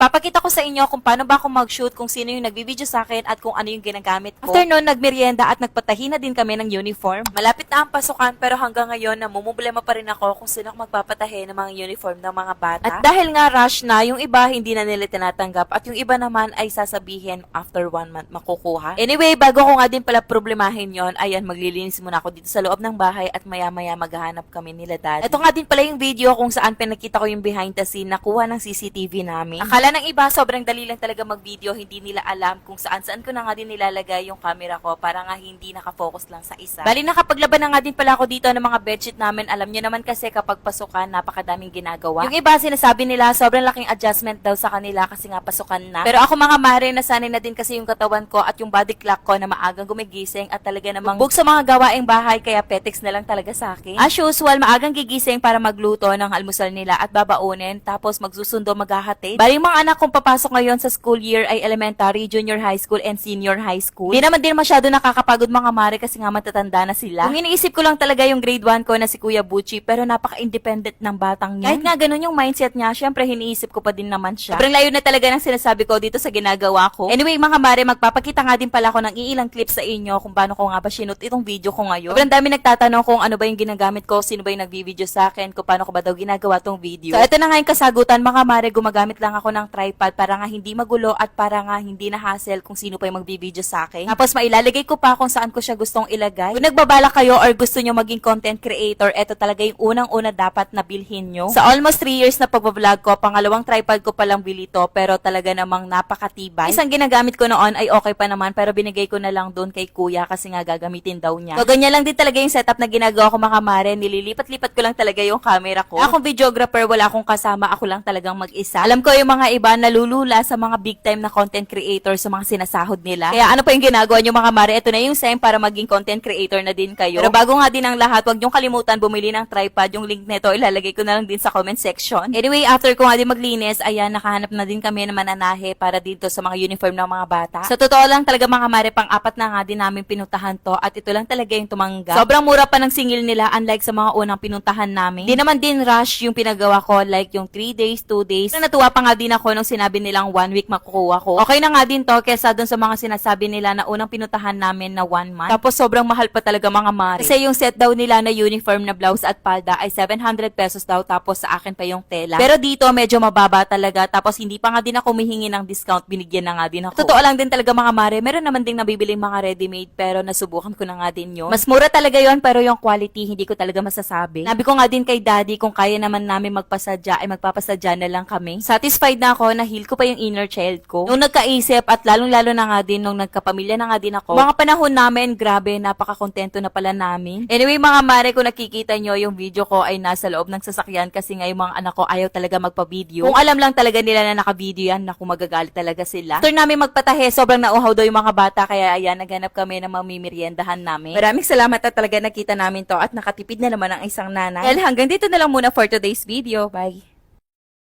Papakita ko sa inyo kung paano ba ako mag-shoot, kung sino yung nagbibideo sa akin at kung ano yung ginagamit ko. After nun, nagmerienda at nagpatahi na din kami ng uniform. Malapit na ang pasukan pero hanggang ngayon, namumblema pa rin ako kung sino magpapatahi ng mga uniform ng mga bata. At dahil nga rush na, yung iba hindi na nila tinatanggap at yung iba naman ay sasabihin after one month makukuha. Anyway, bago ko nga din pala problemahin yon ayan, maglilinis muna ako dito sa loob ng bahay at maya-maya maghahanap kami nila dad. Ito nga din pala yung video kung saan pinakita ko yung behind the scene na kuha ng CCTV namin. Akala ng iba, sobrang dali lang talaga mag-video, hindi nila alam kung saan-saan ko na nga din nilalagay yung camera ko para nga hindi nakafocus lang sa isa. Bali, nakapaglaban na nga din pala ako dito ng mga bedsheet namin. Alam nyo naman kasi kapag pasukan, napakadaming ginagawa. Yung iba, sinasabi nila, sobrang laking adjustment daw sa kanila kasi nga pasukan na. Pero ako mga mare, nasanay na din kasi yung katawan ko at yung body clock ko na maagang gumigising at talaga namang bug sa mga gawaing bahay kaya petex na lang talaga sa akin. As usual, maagang gigising para magluto ng almusal nila at babaunin tapos magsusundo maghahatid. Bali yung mga anak kong papasok ngayon sa school year ay elementary, junior high school, and senior high school. Di naman din masyado nakakapagod mga mare kasi nga matatanda na sila. Yung iniisip ko lang talaga yung grade 1 ko na si Kuya Buchi pero napaka-independent ng batang niya. Kahit nga ganun yung mindset niya, syempre hiniisip ko pa din naman siya. Sobrang layo na talaga ng sinasabi ko dito sa ginagawa ko. Anyway, mga mare, magpapakita nga din pala ako ng iilang clips sa inyo kung paano ko nga ba sinut itong video ko ngayon. Sobrang dami nagtatanong kung ano ba yung ginagamit ko, sino ba yung nagbi-video sa akin, kung paano ko ba daw ginagawa tong video. So, ito na nga yung kasagutan, mga mare, gumagamit lang ako ng tripod para nga hindi magulo at para nga hindi na hassle kung sino pa yung magbi-video sa akin. Tapos, mailalagay ko pa kung saan ko siya gustong ilagay. Kung nagbabala kayo or gusto nyo maging content creator, ito talaga yung unang-una dapat na bilhin nyo. Sa almost 3 years na pagbablog ko, pangalawang tripod ko palang bili to, pero talaga namang napakatibay. Isang ginagamit ko noon ay okay pa naman, pero binigay ko na lang doon kay kuya kasi nga gagamitin daw niya. So, ganyan lang din talaga yung setup na ginagawa ko mga. Nililipat-lipat ko lang talaga yung camera ko. Akong videographer, wala akong kasama. Ako lang talagang mag-isa. Alam ko yung mga iba nalulula sa mga big time na content creator sa mga sinasahod nila. Kaya ano pa yung ginagawa nyo mga mare? Ito na yung same para maging content creator na din kayo. Pero bago nga din ang lahat, wag niyong kalimutan bumili ng tripod. Yung link nito ilalagay ko na lang din sa comment section. Anyway, after ko nga din maglinis, ayan, nakahanap na din kami ng mananahe para dito sa mga uniform ng mga bata. Sa totoo lang talaga mga mare, pang apat na nga din namin pinuntahan to at ito lang talaga yung tumanggap. Sobrang mura pa ng singil nila unlike sa mga unang pinuntahan namin. Di naman din rush yung pinagawa ko like yung 3 days, 2 days. Natuwa pa nga din ako nung sinabi nilang 1 week makukuha ko. Okay na nga din to kesa dun sa mga sinasabi nila na unang pinuntahan namin na 1 month. Tapos sobrang mahal pa talaga mga mare. Kasi yung set daw nila na uniform na blouse at palda ay 700 pesos daw tapos sa akin pa yung tela. Pero dito medyo mababa talaga tapos hindi pa nga din ako humihingi ng discount binigyan na nga din ako. Totoo lang din talaga mga mare. Meron naman ding nabibiling mga ready-made pero nasubukan ko na nga din yun. Mas mura talaga yon pero yung quality hindi ko talaga masasabi. Nabi ko nga din kay daddy kung kaya naman namin magpasadya ay magpapasadya na lang kami. Satisfied na ako na heal ko pa yung inner child ko. Nung nagkaisip at lalong-lalo na nga din nung nagkapamilya na nga din ako. Mga panahon namin, grabe, napaka-kontento na pala namin. Anyway mga mare, kung nakikita nyo yung video ko ay nasa loob ng sasakyan kasi nga yung mga anak ko ayaw talaga magpa-video. Kung alam lang talaga nila na naka-video yan, naku magagalit talaga sila. After namin magpatahe, sobrang nauhaw daw yung mga bata kaya ayan, naghanap kami ng mamimiriendahan namin. Maraming salamat at talaga nakita namin to at nakatipid na naman ang isang nanay. Well, hanggang dito na lang muna for today's video. Bye!